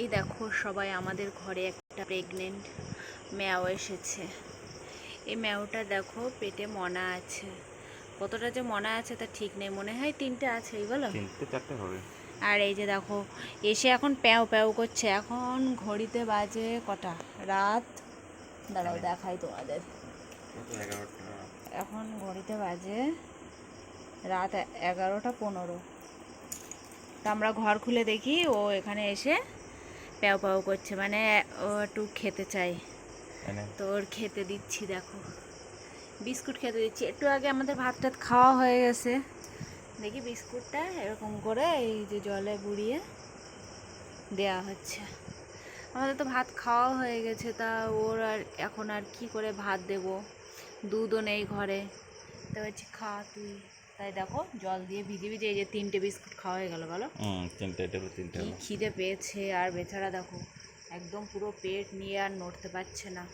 এই দেখো সবাই আমাদের ঘরে একটা প্রেগনেন্ট ম্যাও এসেছে। এই ম্যাওটা দেখো পেটে মনা আছে। কতটা যে মনা আছে তা ঠিক নেই। মনে হয় তিনটে আছে এই বলো? তিনটে চারটে হবে। আর এই যে দেখো এসে এখন প্যাও প্যাও করছে। এখন ঘড়িতে বাজে কটা? রাত? দাঁড়াও দেখাই তোমাদের। এখন ঘড়িতে বাজে রাত এগারোটা পনেরো। তা আমরা ঘর খুলে দেখি ও এখানে এসে প্যাও প্যাও করছে মানে ও একটু খেতে চাই এনে তো ওর খেতে দিচ্ছি দেখো। বিস্কুট খেতে দিচ্ছি। একটু আগে আমাদের ভাত টাত খাওয়া হয়ে গেছে। দেখি বিস্কুটটা এরকম করে এই যে জলে বুড়িয়ে দেয়া হচ্ছে। আমাদের তো ভাত খাওয়া হয়ে গেছে তা ওর আর এখন আর কি করে ভাত দেব? দুধও নেই ঘরে। তো বলছি খা তুই। তাই দেখো জল দিয়ে ভিজে ভিজে এই যে তিনটে বিস্কুট খাওয়া হয়ে গেল বলো। তিনটে এটা হলো তিনটে কি খিদে পেয়েছে আর বেচারা দেখো একদম পুরো পেট নিয়ে আর নড়তে পারছে না।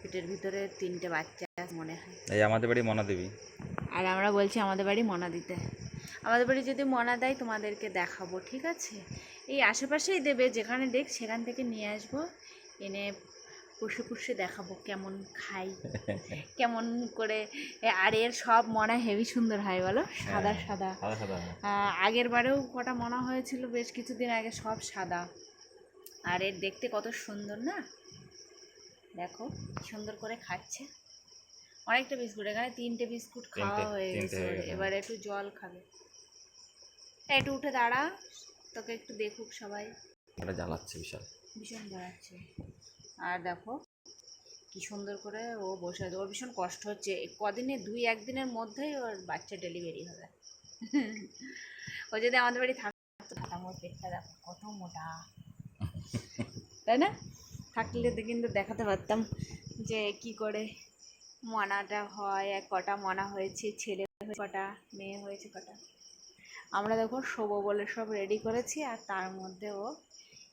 পেটের ভিতরে তিনটে বাচ্চা মনে হয়। এই আমাদের বাড়ি মনা দেবী আর আমরা বলছি আমাদের বাড়ি মনা দিতে আমাদের বাড়ি যদি মনা দেয় তোমাদেরকে দেখাবো ঠিক আছে? এই আশেপাশেই দেবে যেখানে দেখ সেখান থেকে নিয়ে আসব। এনে পুষে পুষে দেখাবো কেমন খাই কেমন করে আর এর সব মনা হেভি সুন্দর হয় বলো? সাদা হ্যাঁ। সাদা সাদা আহ, আগের বারেও কটা মনে হয়েছিল বেশ কিছুদিন আগে সব সাদা। আর এর দেখতে কত সুন্দর না? দেখো সুন্দর করে খাচ্ছে। অনেকটা বিস্কুট এখানে তিনটে বিস্কুট খাওয়া হয়ে হয়ে। গেছে। এবার একটু জল খাবে। একটু উঠে দাঁড়া তোকে একটু দেখুক সবাই। জ্বালাচ্ছে বিশাল। ভীষণ জ্বালাচ্ছে। আর দেখো কি সুন্দর করে ও বসে আছে। ওর ভীষণ কষ্ট হচ্ছে। কদিনে দুই, একদিনের মধ্যেই ওর বাচ্চা ডেলিভারি হবে। ও যদি আমাদের বাড়ি থাকতো ওর পেটটা দেখো কত মোটা। তাই না? থাকলে তো কিন্তু দেখাতে পারতাম যে কি করে মনাটা হয়, এক কটা মনা হয়েছে, ছেলে হয়েছে কটা, মেয়ে হয়েছে কটা। আমরা দেখো শোবো বলে সব রেডি করেছি আর তার মধ্যে ও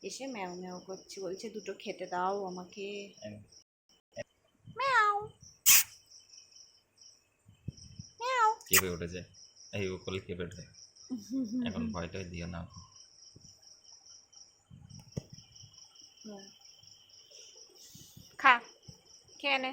এসে ম্যাও ম্যাও করছে বলছে দুটো খেতে দাও আমাকে। ম্যাও। ম্যাও। কেঁপে উঠেছে। এই ও করলে কেঁপে উঠে এখন ভয়টাই দিও না। খা খেয়ে নে।